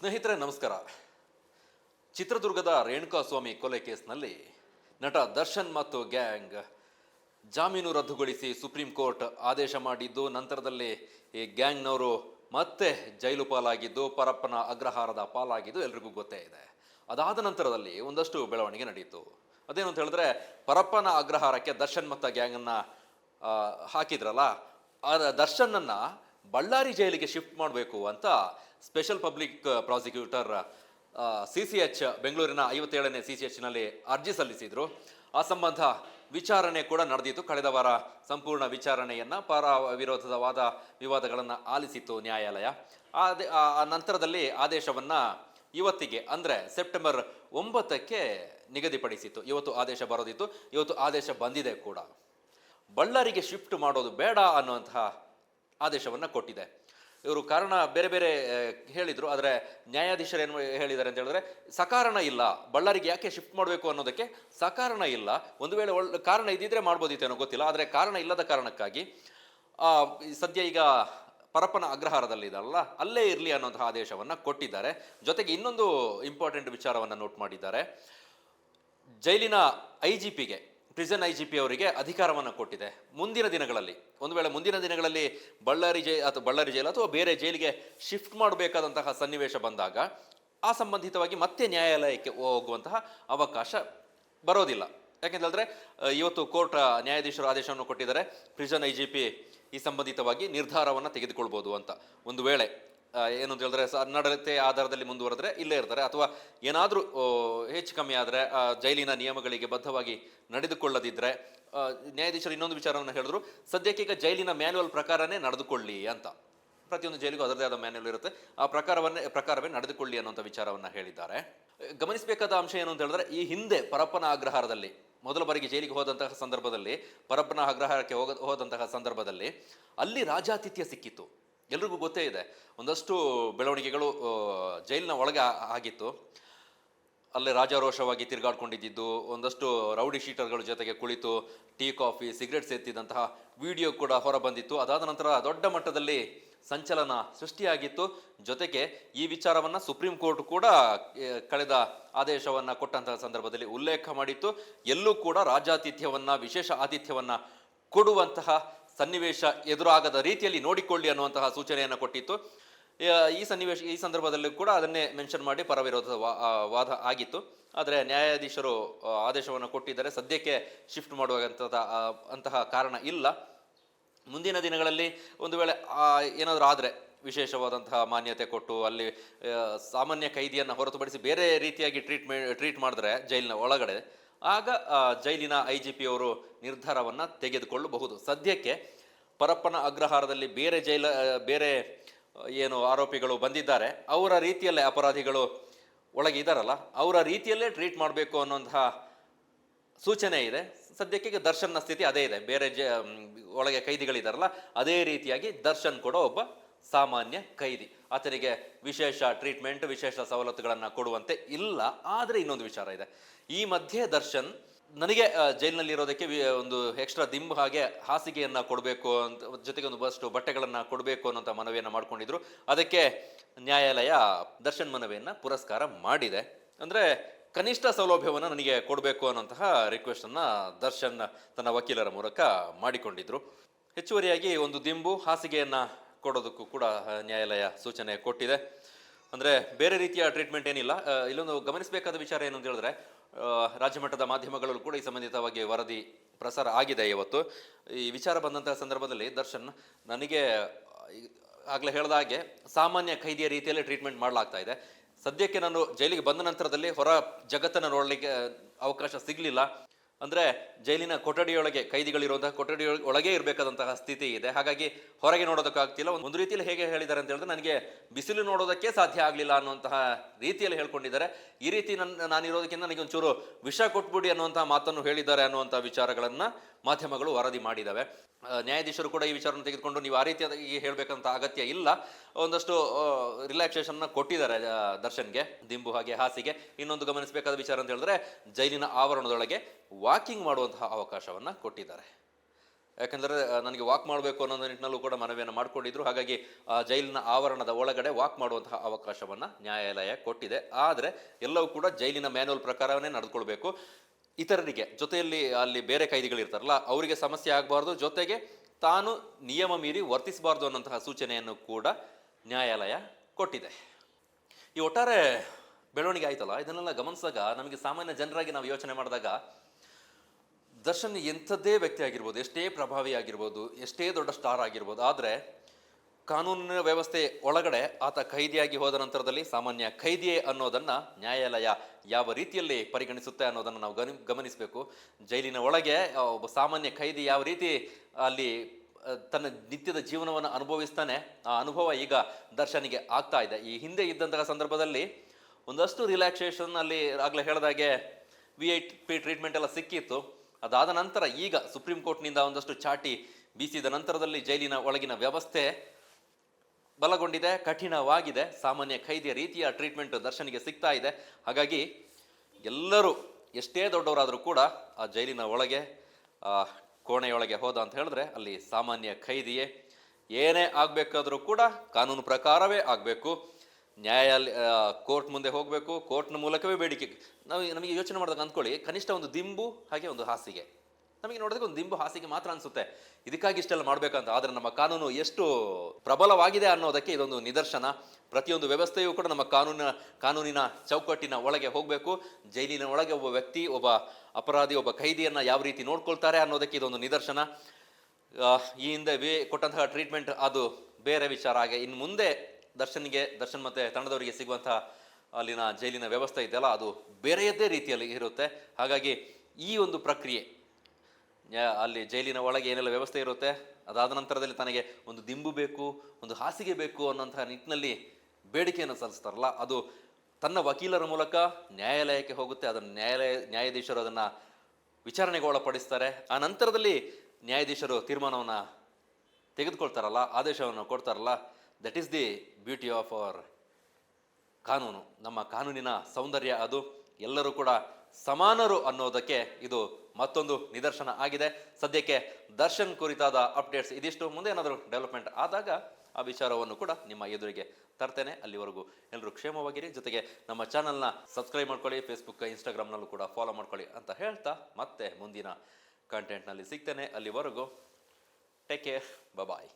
ಸ್ನೇಹಿತರೆ, ನಮಸ್ಕಾರ. ಚಿತ್ರದುರ್ಗದ ರೇಣುಕಾಸ್ವಾಮಿ ಕೊಲೆ ಕೇಸ್ನಲ್ಲಿ ನಟ ದರ್ಶನ್ ಮತ್ತು ಗ್ಯಾಂಗ್ ಜಾಮೀನು ರದ್ದುಗೊಳಿಸಿ ಸುಪ್ರೀಂ ಕೋರ್ಟ್ ಆದೇಶ ಮಾಡಿದ್ದು, ನಂತರದಲ್ಲಿ ಈ ಗ್ಯಾಂಗ್ನವರು ಮತ್ತೆ ಜೈಲು ಪಾಲಾಗಿದ್ದು, ಪರಪ್ಪನ ಅಗ್ರಹಾರದ ಪಾಲಾಗಿದ್ದು ಎಲ್ರಿಗೂ ಗೊತ್ತೇ ಇದೆ. ಅದಾದ ನಂತರದಲ್ಲಿ ಒಂದಷ್ಟು ಬೆಳವಣಿಗೆ ನಡೆಯಿತು ಅದೇನು ಅಂತ ಹೇಳಿದ್ರೆ, ಪರಪ್ಪನ ಅಗ್ರಹಾರಕ್ಕೆ ದರ್ಶನ್ ಮತ್ತು ಗ್ಯಾಂಗನ್ನು ಹಾಕಿದ್ರಲ್ಲ ಆ ದರ್ಶನ್ನನ್ನ ಬಳ್ಳಾರಿ ಜೈಲಿಗೆ ಶಿಫ್ಟ್ ಮಾಡಬೇಕು ಅಂತ special public prosecutor C C H ಬೆಂಗಳೂರಿನ ಐವತ್ತೇಳನೇ ಸಿ ಸಿ ಎಚ್ನಲ್ಲಿ ಅರ್ಜಿ ಸಲ್ಲಿಸಿದ್ರು. ಆ ಸಂಬಂಧ ವಿಚಾರಣೆ ಕೂಡ ನಡೆದಿತ್ತು. ಕಳೆದ ವಾರ ಸಂಪೂರ್ಣ ವಿಚಾರಣೆಯನ್ನು ಪರ ವಿರೋಧದ ವಾದ ವಿವಾದಗಳನ್ನು ಆಲಿಸಿತ್ತು ನ್ಯಾಯಾಲಯ. ಆದ ಆ ನಂತರದಲ್ಲಿ ಆದೇಶವನ್ನು ಇವತ್ತಿಗೆ, ಅಂದರೆ ಸೆಪ್ಟೆಂಬರ್ ಒಂಬತ್ತಕ್ಕೆ ನಿಗದಿಪಡಿಸಿತ್ತು. ಇವತ್ತು ಆದೇಶ ಬರೋದಿತ್ತು. ಇವತ್ತು ಆದೇಶ ಬಂದಿದೆ ಕೂಡ. ಬಳ್ಳಾರಿಗೆ ಶಿಫ್ಟ್ ಮಾಡೋದು ಬೇಡ ಅನ್ನುವಂತಹ ಆದೇಶವನ್ನು ಕೊಟ್ಟಿದೆ. ಇವರು ಕಾರಣ ಬೇರೆ ಬೇರೆ ಹೇಳಿದರು. ಆದರೆ ನ್ಯಾಯಾಧೀಶರು ಏನು ಹೇಳಿದ್ದಾರೆ ಅಂತ ಹೇಳಿದ್ರೆ ಸಕಾರಣ ಇಲ್ಲ. ಬಳ್ಳಾರಿಗೆ ಯಾಕೆ ಶಿಫ್ಟ್ ಮಾಡಬೇಕು ಅನ್ನೋದಕ್ಕೆ ಸಕಾರಣ ಇಲ್ಲ. ಒಂದು ವೇಳೆ ಒಳ್ಳೆ ಕಾರಣ ಇದ್ದಿದ್ರೆ ಮಾಡ್ಬೋದಿತ್ತೇನೋ ಗೊತ್ತಿಲ್ಲ. ಆದರೆ ಕಾರಣ ಇಲ್ಲದ ಕಾರಣಕ್ಕಾಗಿ ಸದ್ಯ ಈಗ ಪರಪ್ಪನ ಅಗ್ರಹಾರದಲ್ಲಿದಲ್ಲ ಅಲ್ಲೇ ಇರಲಿ ಅನ್ನೋಂತಹ ಆದೇಶವನ್ನು ಕೊಟ್ಟಿದ್ದಾರೆ. ಜೊತೆಗೆ ಇನ್ನೊಂದು ಇಂಪಾರ್ಟೆಂಟ್ ವಿಚಾರವನ್ನು ನೋಟ್ ಮಾಡಿದ್ದಾರೆ. ಜೈಲಿನ ಐ ಜಿ ಪಿಗೆ ಪ್ರಿಸನ್ ಐ ಜಿ ಪಿ ಅವರಿಗೆ ಅಧಿಕಾರವನ್ನು ಕೊಟ್ಟಿದೆ. ಮುಂದಿನ ದಿನಗಳಲ್ಲಿ, ಒಂದು ವೇಳೆ ಮುಂದಿನ ದಿನಗಳಲ್ಲಿ ಬಳ್ಳಾರಿ ಜೈ, ಅಥವಾ ಬಳ್ಳಾರಿ ಜೈಲು ಅಥವಾ ಬೇರೆ ಜೈಲಿಗೆ ಶಿಫ್ಟ್ ಮಾಡಬೇಕಾದಂತಹ ಸನ್ನಿವೇಶ ಬಂದಾಗ, ಆ ಸಂಬಂಧಿತವಾಗಿ ಮತ್ತೆ ನ್ಯಾಯಾಲಯಕ್ಕೆ ಹೋಗುವಂತಹ ಅವಕಾಶ ಬರೋದಿಲ್ಲ. ಯಾಕೆಂದ್ರೆ ಹೇಳಿದ್ರೆ ಇವತ್ತು ಕೋರ್ಟ್ ನ್ಯಾಯಾಧೀಶರು ಆದೇಶವನ್ನು ಕೊಟ್ಟಿದ್ದಾರೆ ಪ್ರಿಸನ್ ಐ ಜಿ ಪಿ ಈ ಸಂಬಂಧಿತವಾಗಿ ನಿರ್ಧಾರವನ್ನು ತೆಗೆದುಕೊಳ್ಬೋದು ಅಂತ. ಒಂದು ವೇಳೆ ಆ, ಏನು ಅಂತ ಹೇಳಿದ್ರೆ ನಡತೆ ಆಧಾರದಲ್ಲಿ ಮುಂದುವರೆದ್ರೆ ಇಲ್ಲೇ ಇರ್ತಾರೆ. ಅಥವಾ ಏನಾದರೂ ಹೆಚ್ಚು ಕಮ್ಮಿ ಆದರೆ ಜೈಲಿನ ನಿಯಮಗಳಿಗೆ ಬದ್ಧವಾಗಿ ನಡೆದುಕೊಳ್ಳದಿದ್ದರೆ ನ್ಯಾಯಾಧೀಶರು ಇನ್ನೊಂದು ವಿಚಾರವನ್ನು ಹೇಳಿದ್ರು. ಸದ್ಯಕ್ಕೆ ಈಗ ಜೈಲಿನ ಮ್ಯಾನ್ಯುವಲ್ ಪ್ರಕಾರನೇ ನಡೆದುಕೊಳ್ಳಿ ಅಂತ. ಪ್ರತಿಯೊಂದು ಜೈಲಿಗೂ ಅದರದೇ ಆದ ಮ್ಯಾನ್ಯುವಲ್ ಇರುತ್ತೆ. ಆ ಪ್ರಕಾರವನ್ನೇ ಪ್ರಕಾರವೇ ನಡೆದುಕೊಳ್ಳಿ ಅನ್ನುವಂಥ ವಿಚಾರವನ್ನು ಹೇಳಿದ್ದಾರೆ. ಗಮನಿಸಬೇಕಾದ ಅಂಶ ಏನು ಅಂತ ಹೇಳಿದ್ರೆ ಈ ಹಿಂದೆ ಪರಪ್ಪನ ಆಗ್ರಹಾರದಲ್ಲಿ ಮೊದಲ ಬಾರಿಗೆ ಜೈಲಿಗೆ ಹೋದಂತಹ ಸಂದರ್ಭದಲ್ಲಿ ಪರಪ್ಪನ ಅಗ್ರಹಾರಕ್ಕೆ ಹೋಗ ಹೋದಂತಹ ಸಂದರ್ಭದಲ್ಲಿ ಅಲ್ಲಿ ರಾಜಾತಿಥ್ಯ ಸಿಕ್ಕಿತ್ತು. ಎಲ್ರಿಗೂ ಗೊತ್ತೇ ಇದೆ. ಒಂದಷ್ಟು ಬೆಳವಣಿಗೆಗಳು ಜೈಲಿನ ಒಳಗೆ ಆಗಿತ್ತು. ಅಲ್ಲೇ ರಾಜಾರೋಷವಾಗಿ ತಿರುಗಾಡ್ಕೊಂಡಿದ್ದು ಒಂದಷ್ಟು ರೌಡಿ ಶೀಟರ್ಗಳ ಜೊತೆಗೆ ಕುಳಿತು, ಟೀ, ಕಾಫಿ, ಸಿಗರೆಟ್ ಸೇರ್ತಿದ್ದಂತಹ ವಿಡಿಯೋ ಕೂಡ ಹೊರಬಂದಿತ್ತು ಅದಾದ ನಂತರ ದೊಡ್ಡ ಮಟ್ಟದಲ್ಲಿ ಸಂಚಲನ ಸೃಷ್ಟಿಯಾಗಿತ್ತು. ಜೊತೆಗೆ ಈ ವಿಚಾರವನ್ನ ಸುಪ್ರೀಂ ಕೋರ್ಟ್ ಕೂಡ ಕಳೆದ ಆದೇಶವನ್ನ ಕೊಟ್ಟಂತಹ ಸಂದರ್ಭದಲ್ಲಿ ಉಲ್ಲೇಖ ಮಾಡಿತ್ತು. ಎಲ್ಲೂ ಕೂಡ ರಾಜಾತಿಥ್ಯವನ್ನ, ವಿಶೇಷ ಆತಿಥ್ಯವನ್ನ ಕೊಡುವಂತಹ ಸನ್ನಿವೇಶ ಎದುರಾಗದ ರೀತಿಯಲ್ಲಿ ನೋಡಿಕೊಳ್ಳಿ ಅನ್ನುವಂತಹ ಸೂಚನೆಯನ್ನು ಕೊಟ್ಟಿತ್ತು. ಈ ಸನ್ನಿವೇಶ, ಈ ಸಂದರ್ಭದಲ್ಲೂ ಕೂಡ ಅದನ್ನೇ ಮೆನ್ಷನ್ ಮಾಡಿ ಪರವಿರೋಧ ವಾದ ಆಗಿತ್ತು. ಆದರೆ ನ್ಯಾಯಾಧೀಶರು ಆದೇಶವನ್ನು ಕೊಟ್ಟಿದ್ದಾರೆ. ಸದ್ಯಕ್ಕೆ ಶಿಫ್ಟ್ ಮಾಡುವಂಥದ ಅಂತಹ ಕಾರಣ ಇಲ್ಲ. ಮುಂದಿನ ದಿನಗಳಲ್ಲಿ ಒಂದು ವೇಳೆ ಏನಾದರೂ ಆದರೆ ವಿಶೇಷವಾದಂತಹ ಮಾನ್ಯತೆ ಕೊಟ್ಟು ಅಲ್ಲಿ ಸಾಮಾನ್ಯ ಕೈದಿಯನ್ನು ಹೊರತುಪಡಿಸಿ ಬೇರೆ ರೀತಿಯಾಗಿ ಟ್ರೀಟ್ಮೆಂಟ್ ಟ್ರೀಟ್ ಮಾಡಿದ್ರೆ ಜೈಲಿನ ಒಳಗಡೆ ಆಗ ಜೈಲಿನ ಐ ಜಿ ಪಿ ಅವರು ನಿರ್ಧಾರವನ್ನು ತೆಗೆದುಕೊಳ್ಳಬಹುದು. ಸದ್ಯಕ್ಕೆ ಪರಪ್ಪನ ಅಗ್ರಹಾರದಲ್ಲಿ ಬೇರೆ ಜೈಲ ಬೇರೆ ಏನು ಆರೋಪಿಗಳು ಬಂದಿದ್ದಾರೆ. ಅವರ ರೀತಿಯಲ್ಲೇ ಅಪರಾಧಿಗಳು ಒಳಗೆ ಇದ್ದಾರಲ್ಲ ಅವರ ರೀತಿಯಲ್ಲೇ ಟ್ರೀಟ್ ಮಾಡಬೇಕು ಅನ್ನುವಂತಹ ಸೂಚನೆ ಇದೆ. ಸದ್ಯಕ್ಕೆ ಈಗ ದರ್ಶನ್ನ ಸ್ಥಿತಿ ಅದೇ ಇದೆ. ಬೇರೆ ಜ ಒಳಗೆ ಕೈದಿಗಳಿದಾರಲ್ಲ, ಅದೇ ರೀತಿಯಾಗಿ ದರ್ಶನ್ ಕೂಡ ಒಬ್ಬ ಸಾಮಾನ್ಯ ಕೈದಿ. ಆತನಿಗೆ ವಿಶೇಷ ಟ್ರೀಟ್ಮೆಂಟ್ ವಿಶೇಷ ಸವಲತ್ತುಗಳನ್ನು ಕೊಡುವಂತೆ ಇಲ್ಲ, ಆದರೆ ಇನ್ನೊಂದು ವಿಚಾರ ಇದೆ. ಈ ಮಧ್ಯೆ ದರ್ಶನ್, ನನಗೆ ಜೈಲಿನಲ್ಲಿ ಇರೋದಕ್ಕೆ ಒಂದು ಎಕ್ಸ್ಟ್ರಾ ದಿಂಬು ಹಾಗೆ ಹಾಸಿಗೆಯನ್ನು ಕೊಡಬೇಕು ಅಂತ, ಜೊತೆಗೆ ಒಂದು ಬಸ್ಟು ಬಟ್ಟೆಗಳನ್ನು ಕೊಡಬೇಕು ಅನ್ನೋಂಥ ಮನವಿಯನ್ನು ಮಾಡ್ಕೊಂಡಿದ್ರು. ಅದಕ್ಕೆ ನ್ಯಾಯಾಲಯ ದರ್ಶನ್ ಮನವಿಯನ್ನು ಪುರಸ್ಕಾರ ಮಾಡಿದೆ. ಅಂದರೆ ಕನಿಷ್ಠ ಸೌಲಭ್ಯವನ್ನು ನನಗೆ ಕೊಡಬೇಕು ಅನ್ನೋಂತಹ ರಿಕ್ವೆಸ್ಟನ್ನು ದರ್ಶನ್ ತನ್ನ ವಕೀಲರ ಮೂಲಕ ಮಾಡಿಕೊಂಡಿದ್ರು. ಹೆಚ್ಚುವರಿಯಾಗಿ ಒಂದು ದಿಂಬು ಹಾಸಿಗೆಯನ್ನು ಕೊಡೋದಕ್ಕೂ ಕೂಡ ನ್ಯಾಯಾಲಯ ಸೂಚನೆ ಕೊಟ್ಟಿದೆ. ಅಂದರೆ ಬೇರೆ ರೀತಿಯ ಟ್ರೀಟ್ಮೆಂಟ್ ಏನಿಲ್ಲ. ಇಲ್ಲೊಂದು ಗಮನಿಸಬೇಕಾದ ವಿಚಾರ ಏನು ಅಂತ ಹೇಳಿದ್ರೆ ರಾಜ್ಯಮಟ್ಟದ ರಾಜ್ಯ ಮಟ್ಟದ ಮಾಧ್ಯಮಗಳಲ್ಲೂ ಕೂಡ ಈ ಸಂಬಂಧಿತವಾಗಿ ವರದಿ ಪ್ರಸಾರ ಆಗಿದೆ ಇವತ್ತು. ಈ ವಿಚಾರ ಬಂದಂತಹ ಸಂದರ್ಭದಲ್ಲಿ ದರ್ಶನ್, ನನಗೆ ಆಗಲೇ ಹೇಳಿದ ಹಾಗೆ ಸಾಮಾನ್ಯ ಖೈದಿಯ ರೀತಿಯಲ್ಲಿ ಟ್ರೀಟ್ಮೆಂಟ್ ಮಾಡಲಾಗ್ತಾ ಇದೆ. ಸದ್ಯಕ್ಕೆ ನಾನು ಜೈಲಿಗೆ ಬಂದ ನಂತರದಲ್ಲಿ ಹೊರ ಜಗತ್ತನ್ನು ನೋಡಲಿಕ್ಕೆ ಅವಕಾಶ ಸಿಗಲಿಲ್ಲ. ಅಂದರೆ ಜೈಲಿನ ಕೊಠಡಿಯೊಳಗೆ, ಕೈದಿಗಳಿರುವಂತಹ ಕೊಠಡಿ ಒಳಗೆ ಇರಬೇಕಾದಂತಹ ಸ್ಥಿತಿ ಇದೆ. ಹಾಗಾಗಿ ಹೊರಗೆ ನೋಡೋದಕ್ಕಾಗ್ತಿಲ್ಲ. ಒಂದು ರೀತಿಯಲ್ಲಿ ಹೇಗೆ ಹೇಳಿದ್ದಾರೆ ಅಂತ ಹೇಳಿದ್ರೆ, ನನಗೆ ಬಿಸಿಲು ನೋಡೋದಕ್ಕೆ ಸಾಧ್ಯ ಆಗಲಿಲ್ಲ ಅನ್ನುವಂತಹ ರೀತಿಯಲ್ಲಿ ಹೇಳ್ಕೊಂಡಿದ್ದಾರೆ. ಈ ರೀತಿ ನನ್ನ ನಾನಿರೋದಕ್ಕಿಂತ ನನಗೆ ಒಂಚೂರು ವಿಷ ಕೊಟ್ಬಿಡಿ ಅನ್ನುವಂತಹ ಮಾತನ್ನು ಹೇಳಿದ್ದಾರೆ ಅನ್ನುವಂಥ ವಿಚಾರಗಳನ್ನು ಮಾಧ್ಯಮಗಳು ವರದಿ ಮಾಡಿದ್ದಾವೆ. ನ್ಯಾಯಾಧೀಶರು ಕೂಡ ಈ ವಿಚಾರವನ್ನು ತೆಗೆದುಕೊಂಡು ನೀವು ಆ ರೀತಿಯಾಗಿ ಹೇಳಬೇಕಂತ ಅಗತ್ಯ ಇಲ್ಲ. ಒಂದಷ್ಟು ರಿಲ್ಯಾಕ್ಸೇಷನ್ನ ಕೊಟ್ಟಿದ್ದಾರೆ ದರ್ಶನ್ಗೆ, ದಿಂಬು ಹಾಗೆ ಹಾಸಿಗೆ. ಇನ್ನೊಂದು ಗಮನಿಸಬೇಕಾದ ವಿಚಾರ ಅಂತ ಹೇಳಿದ್ರೆ, ಜೈಲಿನ ಆವರಣದೊಳಗೆ ವಾಕಿಂಗ್ ಮಾಡುವಂತಹ ಅವಕಾಶವನ್ನು ಕೊಟ್ಟಿದ್ದಾರೆ. ಯಾಕಂದರೆ ನನಗೆ ವಾಕ್ ಮಾಡಬೇಕು ಅನ್ನೋ ನಿಟ್ಟಿನಲ್ಲೂ ಕೂಡ ಮನವಿಯನ್ನು ಮಾಡಿಕೊಂಡಿದ್ರು. ಹಾಗಾಗಿ, ಆ, ಜೈಲಿನ ಆವರಣದ ಒಳಗಡೆ ವಾಕ್ ಮಾಡುವಂತಹ ಅವಕಾಶವನ್ನು ನ್ಯಾಯಾಲಯ ಕೊಟ್ಟಿದೆ. ಆದರೆ, ಎಲ್ಲವೂ ಕೂಡ ಜೈಲಿನ ಮ್ಯಾನ್ಯಲ್ ಪ್ರಕಾರವೇ ನಡೆದುಕೊಳ್ಬೇಕು. ಇತರರಿಗೆ, ಜೊತೆಯಲ್ಲಿ ಅಲ್ಲಿ ಬೇರೆ ಕೈದಿಗಳಿರ್ತಾರಲ್ಲ ಅವರಿಗೆ ಸಮಸ್ಯೆ ಆಗಬಾರ್ದು. ಜೊತೆಗೆ, ತಾನು ನಿಯಮ ಮೀರಿ ವರ್ತಿಸಬಾರ್ದು ಅನ್ನೋಂತಹ ಸೂಚನೆಯನ್ನು ಕೂಡ ನ್ಯಾಯಾಲಯ ಕೊಟ್ಟಿದೆ. ಈ ಒಟ್ಟಾರೆ ಬೆಳವಣಿಗೆ ಆಯ್ತಲ್ಲ? ಇದನ್ನೆಲ್ಲ ಗಮನಿಸಿದಾಗ, ನಮಗೆ ಸಾಮಾನ್ಯ ಜನರಾಗಿ ನಾವು ಯೋಚನೆ ಮಾಡಿದಾಗ ದರ್ಶನ್ ಎಂಥದ್ದೇ ವ್ಯಕ್ತಿ ಆಗಿರ್ಬೋದು, ಎಷ್ಟೇ ಪ್ರಭಾವಿ ಆಗಿರ್ಬೋದು, ಎಷ್ಟೇ ದೊಡ್ಡ ಸ್ಟಾರ್ ಆಗಿರ್ಬೋದು, ಆದರೆ ಕಾನೂನಿನ ವ್ಯವಸ್ಥೆ ಒಳಗಡೆ ಆತ ಖೈದಿಯಾಗಿ ಹೋದ ನಂತರದಲ್ಲಿ ಸಾಮಾನ್ಯ ಖೈದಿಯೇ ಅನ್ನೋದನ್ನು ನ್ಯಾಯಾಲಯ ಯಾವ ರೀತಿಯಲ್ಲಿ ಪರಿಗಣಿಸುತ್ತೆ ಅನ್ನೋದನ್ನು ನಾವು ಗಮನಿ ಗಮನಿಸಬೇಕು. ಜೈಲಿನ ಒಳಗೆ ಒಬ್ಬ ಸಾಮಾನ್ಯ ಖೈದಿ ಯಾವ ರೀತಿ ಅಲ್ಲಿ ತನ್ನ ನಿತ್ಯದ ಜೀವನವನ್ನು ಅನುಭವಿಸ್ತಾನೆ, ಆ ಅನುಭವ ಈಗ ದರ್ಶನಿಗೆ ಆಗ್ತಾ ಇದೆ. ಈ ಹಿಂದೆ ಇದ್ದಂತಹ ಸಂದರ್ಭದಲ್ಲಿ ಒಂದಷ್ಟು ರಿಲ್ಯಾಕ್ಸೇಷನ್ ಅಲ್ಲಿ ಆಗಲೇ ಹೇಳಿದಾಗೆ ವಿ ಐ ಪಿ ಟ್ರೀಟ್ಮೆಂಟ್ ಎಲ್ಲ ಸಿಕ್ಕಿತ್ತು. ಅದಾದ ನಂತರ ಈಗ ಸುಪ್ರೀಂ ಕೋರ್ಟ್ನಿಂದ ಒಂದಷ್ಟು ಚಾಟಿ ಬೀಸಿದ ನಂತರದಲ್ಲಿ ಜೈಲಿನ ಒಳಗಿನ ವ್ಯವಸ್ಥೆ ಬಲಗೊಂಡಿದೆ, ಕಠಿಣವಾಗಿದೆ. ಸಾಮಾನ್ಯ ಖೈದಿಯ ರೀತಿಯ ಟ್ರೀಟ್ಮೆಂಟ್ ದರ್ಶನಿಗೆ ಸಿಗ್ತಾ ಇದೆ. ಹಾಗಾಗಿ ಎಲ್ಲರೂ ಎಷ್ಟೇ ದೊಡ್ಡವರಾದರೂ ಕೂಡ ಆ ಜೈಲಿನ ಒಳಗೆ ಕೋಣೆಯೊಳಗೆ ಹೋದ ಅಂತ ಹೇಳಿದ್ರೆ ಅಲ್ಲಿ ಸಾಮಾನ್ಯ ಖೈದಿಯೇ ಏನೇ ಆಗಬೇಕಾದರೂ ಕೂಡ ಕಾನೂನು ಪ್ರಕಾರವೇ ಆಗಬೇಕು. ನ್ಯಾಯಾಲಯ ಕೋರ್ಟ್ ಮುಂದೆ ಹೋಗಬೇಕು, ಕೋರ್ಟ್ನ ಮೂಲಕವೇ ಬೇಡಿಕೆ. ನಾವು ನಮಗೆ ಯೋಚನೆ ಮಾಡಿದಾಗ ಅಂದ್ಕೊಳ್ಳಿ, ಕನಿಷ್ಠ ಒಂದು ದಿಂಬು, ಹಾಗೆ ಒಂದು ಹಾಸಿಗೆ. ನಮಗೆ ನೋಡೋದಕ್ಕೆ ಒಂದು ದಿಂಬು ಹಾಸಿಗೆ ಮಾತ್ರ ಅನಿಸುತ್ತೆ. ಇದಕ್ಕಾಗಿ ಇಷ್ಟೆಲ್ಲ ಮಾಡಬೇಕಂತ, ಆದರೆ ನಮ್ಮ ಕಾನೂನು ಎಷ್ಟು ಪ್ರಬಲವಾಗಿದೆ ಅನ್ನೋದಕ್ಕೆ ಇದೊಂದು ನಿದರ್ಶನ. ಪ್ರತಿಯೊಂದು ವ್ಯವಸ್ಥೆಯೂ ಕೂಡ ನಮ್ಮ ಕಾನೂನಿನ ಕಾನೂನಿನ ಚೌಕಟ್ಟಿನ ಒಳಗೆ ಹೋಗಬೇಕು. ಜೈಲಿನ ಒಳಗೆ ಒಬ್ಬ ವ್ಯಕ್ತಿ, ಒಬ್ಬ ಅಪರಾಧಿ, ಒಬ್ಬ ಕೈದಿಯನ್ನು ಯಾವ ರೀತಿ ನೋಡ್ಕೊಳ್ತಾರೆ ಅನ್ನೋದಕ್ಕೆ ಇದೊಂದು ನಿದರ್ಶನ. ಈ ಹಿಂದೆ ವೇ ಕೊಟ್ಟಂತಹ ಟ್ರೀಟ್ಮೆಂಟ್, ಅದು ಬೇರೆ ವಿಚಾರ. ಹಾಗೆ ಇನ್ನು ಮುಂದೆ ದರ್ಶನ್ಗೆ, ದರ್ಶನ್ ಮತ್ತೆ ತಂಡದವರಿಗೆ ಸಿಗುವಂತಹ ಅಲ್ಲಿನ ಜೈಲಿನ ವ್ಯವಸ್ಥೆ ಇದೆಯಲ್ಲ, ಅದು ಬೇರೆಯದೇ ರೀತಿಯಲ್ಲಿ ಇರುತ್ತೆ. ಹಾಗಾಗಿ ಈ ಒಂದು ಪ್ರಕ್ರಿಯೆ ಅಲ್ಲಿ ಜೈಲಿನ ಒಳಗೆ ಏನೆಲ್ಲ ವ್ಯವಸ್ಥೆ ಇರುತ್ತೆ, ಅದಾದ ನಂತರದಲ್ಲಿ ತನಗೆ ಒಂದು ದಿಂಬು ಬೇಕು, ಒಂದು ಹಾಸಿಗೆ ಬೇಕು ಅನ್ನೋಂತಹ ನಿಟ್ಟಿನಲ್ಲಿ ಬೇಡಿಕೆಯನ್ನು ಸಲ್ಲಿಸ್ತಾರಲ್ಲ, ಅದು ತನ್ನ ವಕೀಲರ ಮೂಲಕ ನ್ಯಾಯಾಲಯಕ್ಕೆ ಹೋಗುತ್ತೆ, ಅದನ್ನು ನ್ಯಾಯಾಲಯ ನ್ಯಾಯಾಧೀಶರು ಅದನ್ನು ವಿಚಾರಣೆಗೆ ಒಳಪಡಿಸ್ತಾರೆ. ಆ ನಂತರದಲ್ಲಿ ನ್ಯಾಯಾಧೀಶರು ತೀರ್ಮಾನವನ್ನು ತೆಗೆದುಕೊಳ್ತಾರಲ್ಲ, ಆದೇಶವನ್ನು ಕೊಡ್ತಾರಲ್ಲ that is the beauty of our ಕಾನೂನು. ನಮ್ಮ ಕಾನೂನಿನ ಸೌಂದರ್ಯ ಅದು. ಎಲ್ಲರೂ ಕೂಡ ಸಮಾನರು ಅನ್ನೋದಕ್ಕೆ ಇದು ಮತ್ತೊಂದು ನಿದರ್ಶನ ಆಗಿದೆ. ಸದ್ಯಕ್ಕೆ ದರ್ಶನ್ ಕುರಿತಾದ ಅಪ್ಡೇಟ್ಸ್ ಇದಿಷ್ಟು. ಮುಂದೆ ಏನಾದರೂ ಡೆವಲಪ್ಮೆಂಟ್ ಆದಾಗ ಆ ವಿಚಾರವನ್ನು ಕೂಡ ನಿಮ್ಮ ಎದುರಿಗೆ ತರ್ತೇನೆ. ಅಲ್ಲಿವರೆಗೂ ಎಲ್ಲರೂ ಕ್ಷೇಮವಾಗಿರಿ. ಜೊತೆಗೆ ನಮ್ಮ ಚಾನಲ್ನ ಸಬ್ಸ್ಕ್ರೈಬ್ ಮಾಡ್ಕೊಳ್ಳಿ. ಫೇಸ್ಬುಕ್ ಇನ್ಸ್ಟಾಗ್ರಾಮ್ನಲ್ಲೂ ಕೂಡ ಫಾಲೋ ಮಾಡ್ಕೊಳ್ಳಿ ಅಂತ ಹೇಳ್ತಾ ಮತ್ತೆ ಮುಂದಿನ ಕಂಟೆಂಟ್ನಲ್ಲಿ ಸಿಗ್ತೇನೆ. ಅಲ್ಲಿವರೆಗೂ ಟೇಕ್ ಕೇರ್ ಬಾಯ್